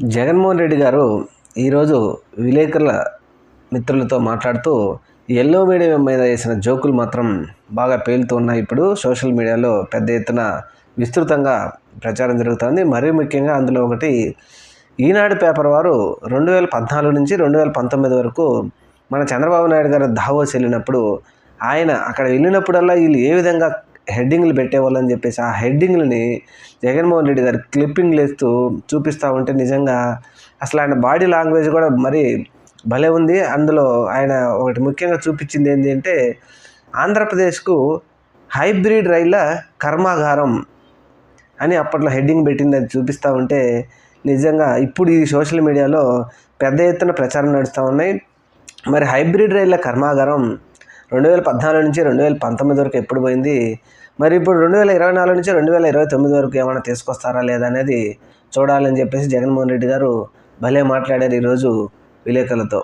జగన్మోహన్ రెడ్డి గారు ఈరోజు విలేకరుల మిత్రులతో మాట్లాడుతూ ఎల్లో మీడియం మీద వేసిన జోకులు మాత్రం బాగా పేలుతూ ఉన్నాయి. ఇప్పుడు సోషల్ మీడియాలో పెద్ద ఎత్తున విస్తృతంగా ప్రచారం జరుగుతుంది. మరీ ముఖ్యంగా అందులో ఒకటి ఈనాడు పేపర్ వారు రెండు వేల పద్నాలుగు నుంచి రెండు వేల పంతొమ్మిది వరకు మన చంద్రబాబు నాయుడు గారు దావోస్ వెళ్ళినప్పుడు ఆయన అక్కడ వెళ్ళినప్పుడల్లా వీళ్ళు ఏ విధంగా హెడ్డింగ్లు పెట్టేవాళ్ళని చెప్పేసి ఆ హెడ్డింగ్లని జగన్మోహన్ రెడ్డి గారు క్లిప్పింగ్లు వేస్తూ చూపిస్తూ ఉంటే నిజంగా అసలు ఆయన బాడీ లాంగ్వేజ్ కూడా మరి భలే ఉంది. అందులో ఆయన ఒకటి ముఖ్యంగా చూపించింది ఏంటి అంటే ఆంధ్రప్రదేశ్కు హైబ్రిడ్ రైళ్ళ కర్మాగారం అని అప్పట్లో హెడ్డింగ్ పెట్టింది అది చూపిస్తూ ఉంటే నిజంగా ఇప్పుడు ఈ సోషల్ మీడియాలో పెద్ద ఎత్తున ప్రచారం నడుస్తూ ఉన్నాయి. మరి హైబ్రిడ్ రైళ్ళ కర్మాగారం రెండు వేల పద్నాలుగు నుంచి రెండు వేల పంతొమ్మిది వరకు ఎప్పుడు పోయింది? మరి ఇప్పుడు రెండు వేల ఇరవై నాలుగు నుంచి రెండు వేల ఇరవై తొమ్మిది వరకు ఏమైనా తీసుకొస్తారా లేదా అనేది చూడాలని చెప్పేసి జగన్మోహన్ రెడ్డి గారు భలే మాట్లాడారు ఈరోజు విలేకరులతో.